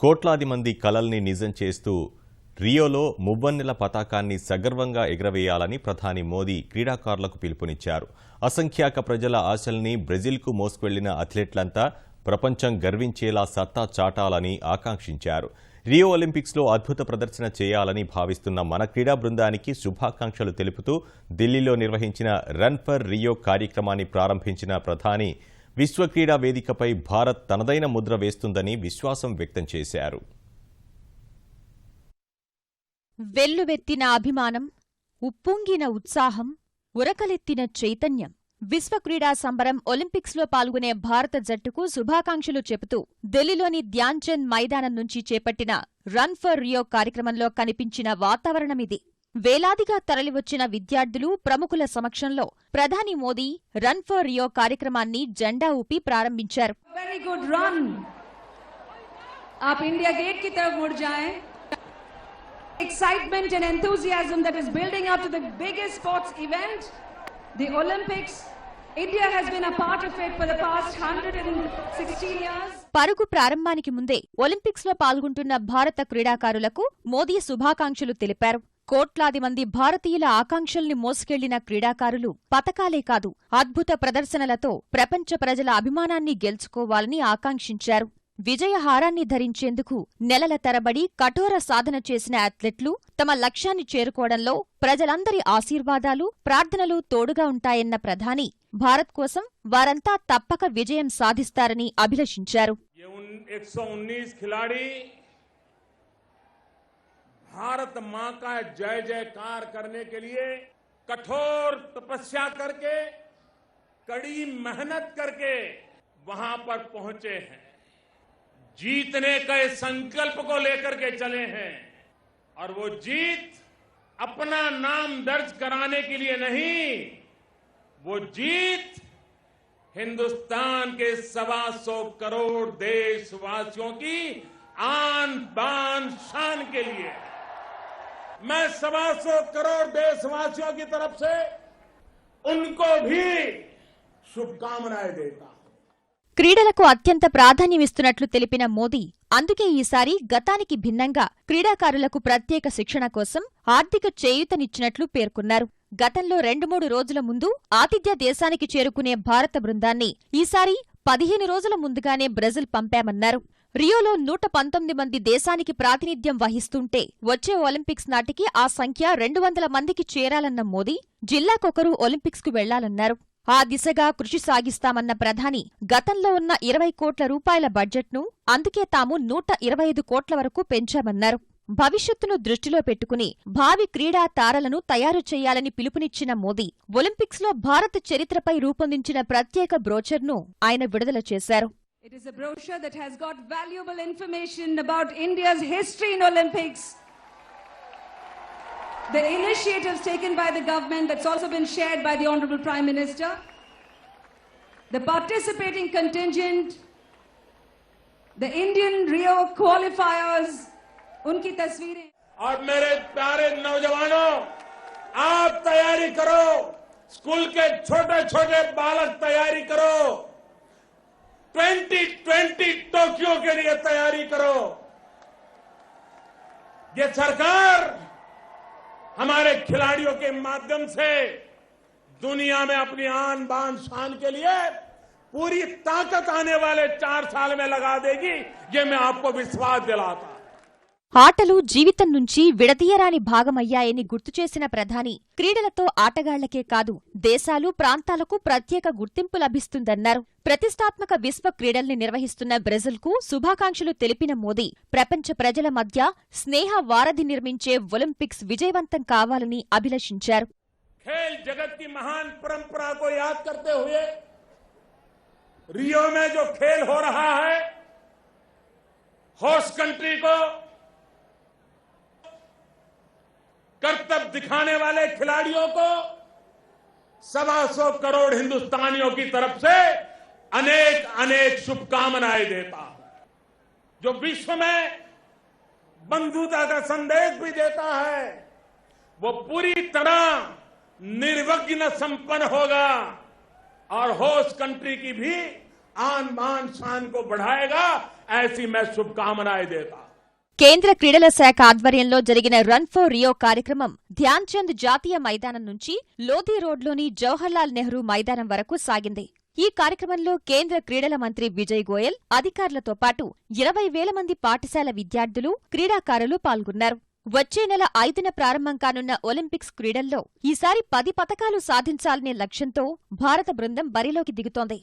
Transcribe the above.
కోట్లాది మంది కలల్ని నిజం చేస్తూ రియోలో మువ్వన్నెల పతాకాన్ని సగర్వంగా ఎగరవేయాలని ప్రధాని మోదీ క్రీడాకారులకు పిలుపునిచ్చారు. అసంఖ్యాక ప్రజల ఆశల్ని బ్రెజిల్కు మోసుకెళ్ళిన అథ్లెట్లంతా ప్రపంచం గర్వించేలా సత్తా చాటాలని ఆకాంక్షించారు. రియో ఒలింపిక్స్లో అద్భుత ప్రదర్శన చేయాలని భావిస్తున్న మన క్రీడా బృందానికి శుభాకాంక్షలు తెలుపుతూ ఢిల్లీలో నిర్వహించిన రన్ ఫర్ రియో కార్యక్రమాన్ని ప్రారంభించిన ప్రధాని విశ్వ క్రీడా వేదికపై భారత్ తనదైన ముద్ర వేస్తుందని విశ్వాసం వ్యక్తం చేశారు. వెల్లువెత్తిన అభిమానం ఉప్పొంగిన ఉత్సాహం ఉరకలెత్తిన చైతన్యం. విశ్వ క్రీడా సంబరం ఒలింపిక్స్లో పాల్గొనే భారత జట్టుకు శుభాకాంక్షలు చెబుతూ ఢిల్లీలోని ధ్యాన్చంద్ మైదానం నుంచి చేపట్టిన రన్ ఫర్ రియో కార్యక్రమంలో కనిపించిన వాతావరణమిది. వేలాదిగా తరలివచ్చిన విద్యార్థులు ప్రముఖుల సమక్షంలో ప్రధాని మోదీ రన్ ఫర్ రియో కార్యక్రమాన్ని జెండా ఊపి ప్రారంభించారు वेरी गुड रन आप इंडिया गेट की तरफ मुड़ जाएं excitement and enthusiasm that is building up to the biggest sports event the olympics india has been a part of it for the past 116 years పరుగు ప్రారంభానికి ముందే ఒలింపిక్స్లో పాల్గొంటున్న భారత క్రీడాకారులకు మోదీ శుభాకాంక్షలు తెలిపారు కోట్లాది మంది భారతీయుల ఆకాంక్షల్ని మోసుకెళ్ళిన క్రీడాకారులు పతకాలే కాదు అద్భుత ప్రదర్శనలతో ప్రపంచ ప్రజల అభిమానాన్ని గెలుచుకోవాలని ఆకాంక్షించారు. విజయహారాన్ని ధరించేందుకు నెలల తరబడి కఠోర సాధన చేసిన అథ్లెట్లు తమ లక్ష్యాన్ని చేరుకోవడంలో ప్రజలందరి ఆశీర్వాదాలు ప్రార్థనలు తోడుగా ఉంటాయన్న ప్రధాని భారత్ కోసం వారంతా తప్పక విజయం సాధిస్తారని అభిలషించారు. भारत माँ का जय जयकार करने के लिए कठोर तपस्या करके, कड़ी मेहनत करके वहाँ पर पहुँचे हैं। जीतने के संकल्प को लेकर के चले हैं और वो जीत अपना नाम दर्ज कराने के लिए नहीं, वो जीत हिंदुस्तान के सवा सौ करोड़ देशवासियों की आन बान शान के लिए मैं सवा सौ करोड़ देशवासियों की तरफ से उनको भी शुभकामनाएं देता हूं క్రీడలకు అత్యంత ప్రాధాన్యమిస్తున్నట్లు తెలిపిన మోదీ అందుకే ఈసారి గతానికి భిన్నంగా క్రీడాకారులకు ప్రత్యేక శిక్షణ కోసం ఆర్థిక చేయూతనిచ్చినట్లు పేర్కొన్నారు గతంలో రెండు మూడు రోజుల ముందు ఆతిథ్య దేశానికి చేరుకునే భారత బృందాన్ని ఈసారి పదిహేను రోజుల ముందుగానే బ్రెజిల్ పంపామన్నారు రియోలో నూట పంతొమ్మిది మంది దేశానికి ప్రాతినిధ్యం వహిస్తుంటే వచ్చే ఒలింపిక్స్ నాటికి ఆ సంఖ్య రెండు వందల మందికి చేరాలన్న మోదీ జిల్లాకొకరు ఒలింపిక్స్కు వెళ్ళాలన్నారు. ఆ దిశగా కృషి సాగిస్తామన్న ప్రధాని గతంలో ఉన్న ఇరవై కోట్ల రూపాయల బడ్జెట్ను అందుకే తాము నూట ఇరవై ఐదు కోట్ల వరకు పెంచామన్నారు. భవిష్యత్తును దృష్టిలో పెట్టుకుని భావి క్రీడా తారలను తయారు చేయాలని పిలుపునిచ్చిన మోదీ ఒలింపిక్స్లో భారత చరిత్రపై రూపొందించిన ప్రత్యేక బ్రోచర్ను ఆయన విడుదల చేశారు. it is a brochure that has got valuable information about india's history in olympics the initiatives taken by the government that's also been shared by the honorable prime minister the participating contingent the indian rio qualifiers unki tasveereं और मेरे प्यारे नौजवानों आप तैयारी करो school के छोटे छोटे बालक तैयारी करो 2020 टोक्यो के लिए तैयारी करो। ये सरकार हमारे खिलाड़ियों के माध्यम से दुनिया में अपनी आन बान शान के लिए पूरी ताकत आने वाले चार साल में लगा देगी। ये मैं आपको विश्वास दिलाता हूँ। ఆటలు జీవితం నుంచి విడదీయరాని భాగమయ్యాయని గుర్తు చేసిన ప్రధాని క్రీడలతో ఆటగాళ్లకే కాదు దేశాలు ప్రాంతాలకు ప్రత్యేక గుర్తింపు లభిస్తుందన్నారు ప్రతిష్టాత్మక విశ్వ క్రీడల్ని నిర్వహిస్తున్న బ్రెజిల్కు శుభాకాంక్షలు తెలిపిన మోదీ ప్రపంచ ప్రజల మధ్య స్నేహ వారధి నిర్మించే ఒలింపిక్స్ విజయవంతం కావాలని అభిలషించారు खेल जगत की महान परंपरा को याद करते हुए रियो में जो खेल हो रहा है होस्ट कंट्री को कर्तव्य दिखाने वाले खिलाड़ियों को सवा सौ करोड़ हिंदुस्तानियों की तरफ़ से अनेक अनेक शुभकामनाएँ देता हूँ। जो विश्व में बंधुता का संदेश भी देता है, वो पूरी तरह निर्विघ्न संपन्न होगा और होस्ट कंट्री की भी आन बान शान को बढ़ाएगा, ऐसी मैं शुभकामनाएँ देता हूँ। కేంద్ర క్రీడల శాఖ ఆధ్వర్యంలో జరిగిన రన్ ఫర్ రియో కార్యక్రమం ధ్యాన్ చంద్ జాతీయ మైదానం నుంచి లోధీ రోడ్లోని జవహర్లాల్ నెహ్రూ మైదానం వరకు సాగింది. ఈ కార్యక్రమంలో కేంద్ర క్రీడల మంత్రి విజయ్ గోయల్ అధికారులతో పాటు ఇరవై వేల మంది పాఠశాల విద్యార్థులు క్రీడాకారులు పాల్గొన్నారు. వచ్చే నెల ఐదున ప్రారంభం కానున్న ఒలింపిక్స్ క్రీడల్లో ఈసారి పది పతకాలు సాధించాలనే లక్ష్యంతో భారత బృందం బరిలోకి దిగుతోంది.